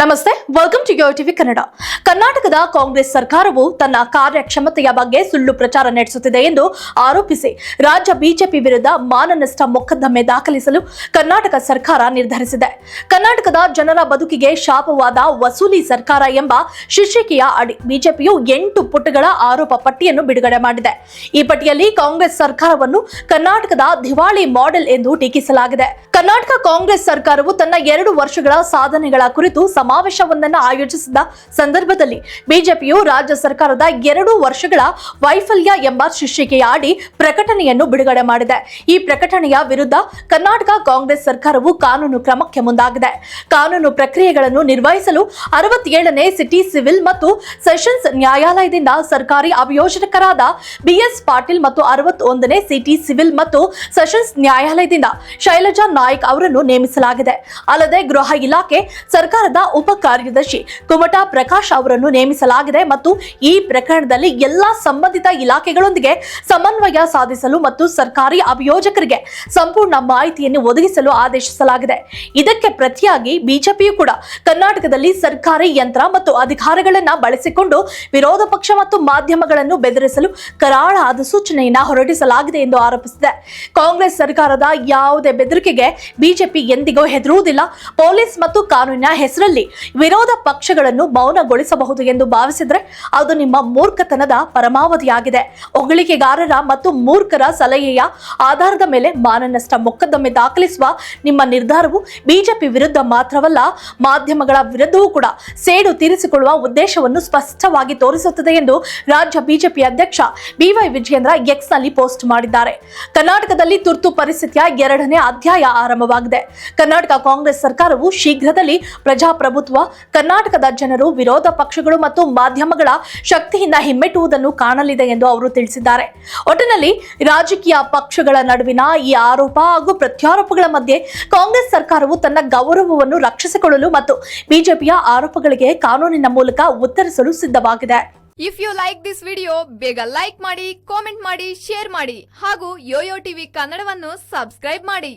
ನಮಸ್ತೆ welcome to yo TV Kannada ಕರ್ನಾಟಕದ ಕಾಂಗ್ರೆಸ್ ಸರ್ಕಾರವು ತನ್ನ ಕಾರ್ಯಕ್ಷಮತೆಯ ಬಗ್ಗೆ ಸುಳ್ಳು ಪ್ರಚಾರ ನಡೆಸುತ್ತಿದೆ ಎಂದು ಆರೋಪಿಸಿ ರಾಜ್ಯ ಬಿಜೆಪಿ ವಿರುದ್ಧ ಮಾನನಷ್ಟ ಮೊಕದ್ದಮೆ ದಾಖಲಿಸಲು ಕರ್ನಾಟಕ ಸರ್ಕಾರ ನಿರ್ಧರಿಸಿದೆ. ಕರ್ನಾಟಕದ ಜನರ ಬದುಕಿಗೆ ಶಾಪವಾದ ವಸೂಲಿ ಸರ್ಕಾರ ಎಂಬ ಶೀರ್ಷಿಕೆಯ ಅಡಿ ಬಿಜೆಪಿಯು ಎಂಟು ಪುಟಗಳ ಆರೋಪ ಪಟ್ಟಿಯನ್ನು ಬಿಡುಗಡೆ ಮಾಡಿದೆ. ಈ ಪಟ್ಟಿಯಲ್ಲಿ ಕಾಂಗ್ರೆಸ್ ಸರ್ಕಾರವನ್ನು ಕರ್ನಾಟಕದ ದಿವಾಳಿ ಮಾಡೆಲ್ ಎಂದು ಟೀಕಿಸಲಾಗಿದೆ. ಕರ್ನಾಟಕ ಕಾಂಗ್ರೆಸ್ ಸರ್ಕಾರವು ತನ್ನ ಎರಡು ವರ್ಷಗಳ ಸಾಧನೆಗಳ ಕುರಿತು ಸಮಾವೇಶವೊಂದನ್ನು ಆಯೋಜಿಸಿದ ಸಂದರ್ಭದಲ್ಲಿ ಬಿಜೆಪಿಯು ರಾಜ್ಯ ಸರ್ಕಾರದ ಎರಡು ವರ್ಷಗಳ ವೈಫಲ್ಯ ಎಂಬ ಶೀರ್ಷಿಕೆಯ ಅಡಿ ಪ್ರಕಟಣೆಯನ್ನು ಬಿಡುಗಡೆ ಮಾಡಿದೆ. ಈ ಪ್ರಕಟಣೆಯ ವಿರುದ್ಧ ಕರ್ನಾಟಕ ಕಾಂಗ್ರೆಸ್ ಸರ್ಕಾರವು ಕಾನೂನು ಕ್ರಮಕ್ಕೆ ಮುಂದಾಗಿದೆ. ಕಾನೂನು ಪ್ರಕ್ರಿಯೆಗಳನ್ನು ನಿರ್ವಹಿಸಲು ಅರವತ್ತೇಳನೇ ಸಿಟಿ ಸಿವಿಲ್ ಮತ್ತು ಸೆಷನ್ಸ್ ನ್ಯಾಯಾಲಯದಿಂದ ಸರ್ಕಾರಿ ಅಭಿಯೋಜಕರಾದ ಬಿಎಸ್ ಪಾಟೀಲ್ ಮತ್ತು ಅರವತ್ತೊಂದನೇ ಸಿಟಿ ಸಿವಿಲ್ ಮತ್ತು ಸೆಷನ್ಸ್ ನ್ಯಾಯಾಲಯದಿಂದ ಶೈಲಜಾ ನಾಯ್ಕ್ ಅವರನ್ನು ನೇಮಿಸಲಾಗಿದೆ. ಅಲ್ಲದೆ ಗೃಹ ಇಲಾಖೆ ಸರ್ಕಾರದ ಉಪ ಕಾರ್ಯದರ್ಶಿ ಕುಮಟಾ ಪ್ರಕಾಶ್ ಅವರನ್ನು ನೇಮಿಸಲಾಗಿದೆ ಮತ್ತು ಈ ಪ್ರಕರಣದಲ್ಲಿ ಎಲ್ಲಾ ಸಂಬಂಧಿತ ಇಲಾಖೆಗಳೊಂದಿಗೆ ಸಮನ್ವಯ ಸಾಧಿಸಲು ಮತ್ತು ಸರ್ಕಾರಿ ಅಭಿಯೋಜಕರಿಗೆ ಸಂಪೂರ್ಣ ಮಾಹಿತಿಯನ್ನು ಒದಗಿಸಲು ಆದೇಶಿಸಲಾಗಿದೆ. ಇದಕ್ಕೆ ಪ್ರತಿಯಾಗಿ ಬಿಜೆಪಿಯು ಕೂಡ ಕರ್ನಾಟಕದಲ್ಲಿ ಸರ್ಕಾರಿ ಯಂತ್ರ ಮತ್ತು ಅಧಿಕಾರಗಳನ್ನ ಬಳಸಿಕೊಂಡು ವಿರೋಧ ಪಕ್ಷ ಮತ್ತು ಮಾಧ್ಯಮಗಳನ್ನು ಬೆದರಿಸಲು ಕರಾಳ ಅಧಿಸೂಚನೆಯನ್ನ ಹೊರಡಿಸಲಾಗಿದೆ ಎಂದು ಆರೋಪಿಸಿದೆ. ಕಾಂಗ್ರೆಸ್ ಸರ್ಕಾರದ ಯಾವುದೇ ಬೆದರಿಕೆಗೆ ಬಿಜೆಪಿ ಎಂದಿಗೂ ಹೆದರುವುದಿಲ್ಲ. ಪೊಲೀಸ್ ಮತ್ತು ಕಾನೂನಿನ ಹೆಸರಲ್ಲಿ ವಿರೋಧ ಪಕ್ಷಗಳನ್ನು ಮೌನಗೊಳಿಸಬಹುದು ಎಂದು ಭಾವಿಸಿದ್ರೆ ಅದು ನಿಮ್ಮ ಮೂರ್ಖತನದ ಪರಮಾವಧಿಯಾಗಿದೆ. ಹೊಗಳಿಕೆಗಾರರ ಮತ್ತು ಮೂರ್ಖರ ಸಲಹೆಯ ಆಧಾರದ ಮೇಲೆ ಮಾನನಷ್ಟ, ಮೊಕದ್ದಮೆ ದಾಖಲಿಸುವ ನಿಮ್ಮ ನಿರ್ಧಾರವು ಬಿಜೆಪಿ ವಿರುದ್ಧ ಮಾತ್ರವಲ್ಲ, ಮಾಧ್ಯಮಗಳ ವಿರುದ್ಧವೂ ಕೂಡ ಸೇಡು ತೀರಿಸಿಕೊಳ್ಳುವ ಉದ್ದೇಶವನ್ನು ಸ್ಪಷ್ಟವಾಗಿ ತೋರಿಸುತ್ತದೆ ಎಂದು ರಾಜ್ಯ ಬಿಜೆಪಿ ಅಧ್ಯಕ್ಷ ಬಿವೈ ವಿಜಯೇಂದ್ರ ಎಕ್ಸ್ನಲ್ಲಿ ಪೋಸ್ಟ್ ಮಾಡಿದ್ದಾರೆ. ಕರ್ನಾಟಕದಲ್ಲಿ ತುರ್ತು ಪರಿಸ್ಥಿತಿಯ ಎರಡನೇ ಅಧ್ಯಾಯ ಆರಂಭವಾಗಿದೆ. ಕರ್ನಾಟಕ ಕಾಂಗ್ರೆಸ್ ಸರ್ಕಾರವು ಶೀಘ್ರದಲ್ಲಿ ಪ್ರಜಾಪ್ರಭುತ್ವ ಕರ್ನಾಟಕದ ಜನರು, ವಿರೋಧ ಪಕ್ಷಗಳು ಮತ್ತು ಮಾಧ್ಯಮಗಳ ಶಕ್ತಿಯಿಂದ ಹಿಮ್ಮೆಟ್ಟುವುದನ್ನು ಕಾಣಲಿದೆ ಎಂದು ಅವರು ತಿಳಿಸಿದ್ದಾರೆ. ಒಟ್ಟಿನಲ್ಲಿ ರಾಜಕೀಯ ಪಕ್ಷಗಳ ನಡುವಿನ ಈ ಆರೋಪ ಹಾಗೂ ಪ್ರತ್ಯಾರೋಪಗಳ ಮಧ್ಯೆ ಕಾಂಗ್ರೆಸ್ ಸರ್ಕಾರವು ತನ್ನ ಗೌರವವನ್ನು ರಕ್ಷಿಸಿಕೊಳ್ಳಲು ಮತ್ತು ಬಿಜೆಪಿಯ ಆರೋಪಗಳಿಗೆ ಕಾನೂನಿನ ಮೂಲಕ ಉತ್ತರಿಸಲು ಸಿದ್ಧವಾಗಿದೆ. If you like this video ಬೇಗ ಲೈಕ್ ಮಾಡಿ ಕಾಮೆಂಟ್ ಮಾಡಿ ಶೇರ್ ಮಾಡಿ ಹಾಗೂ ಯೋಯೋ ಟಿವಿ ಕನ್ನಡವನ್ನು ಸಬ್ಸ್ಕ್ರೈಬ್ ಮಾಡಿ.